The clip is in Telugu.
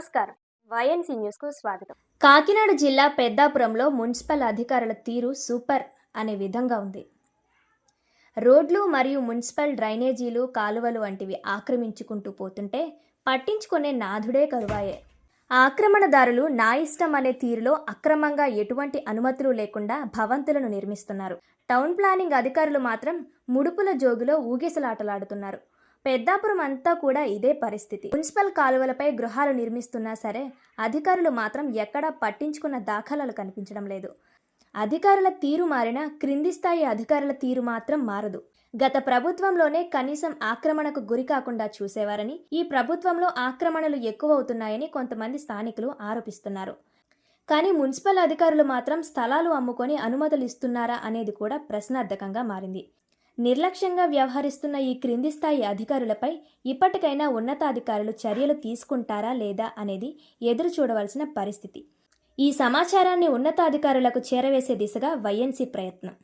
నమస్కారం. వైఎన్సీ న్యూస్కు స్వాగతం. కాకినాడ జిల్లా పెద్దాపురంలో మున్సిపల్ అధికారుల తీరు సూపర్ అనే విధంగా ఉంది. రోడ్లు మరియు మున్సిపల్ డ్రైనేజీలు కాలువలు వంటివి ఆక్రమించుకుంటూ పోతుంటే పట్టించుకునే నాథుడే కరువాయే. ఆక్రమణదారులు నా ఇష్టం అనే తీరులో అక్రమంగా ఎటువంటి అనుమతులు లేకుండా భవంతులను నిర్మిస్తున్నారు. టౌన్ ప్లానింగ్ అధికారులు మాత్రం ముడుపుల జోగులో ఊగిసలాటలాడుతున్నారు. పెద్దాపురం అంతా కూడా ఇదే పరిస్థితి. మున్సిపల్ కాలువలపై గృహాలు నిర్మిస్తున్నా సరే అధికారులు మాత్రం ఎక్కడా పట్టించుకున్న దాఖలాలు కనిపించడం లేదు. అధికారుల తీరు మారినా క్రింది స్థాయి అధికారుల తీరు మాత్రం మారదు. గత ప్రభుత్వంలోనే కనీసం ఆక్రమణకు గురి కాకుండా చూసేవారని ఈ ప్రభుత్వంలో ఆక్రమణలు ఎక్కువవుతున్నాయని కొంతమంది స్థానికులు ఆరోపిస్తున్నారు. కానీ మున్సిపల్ అధికారులు మాత్రం స్థలాలు అమ్ముకొని అనుమతులు ఇస్తున్నారా అనేది కూడా ప్రశ్నార్థకంగా మారింది. నిర్లక్ష్యంగా వ్యవహరిస్తున్న ఈ క్రింది స్థాయి అధికారులపై ఇప్పటికైనా ఉన్నతాధికారులు చర్యలు తీసుకుంటారా లేదా అనేది ఎదురు చూడవలసిన పరిస్థితి. ఈ సమాచారాన్ని ఉన్నతాధికారులకు చేరవేసే దిశగా వైఎన్సీ ప్రయత్నం.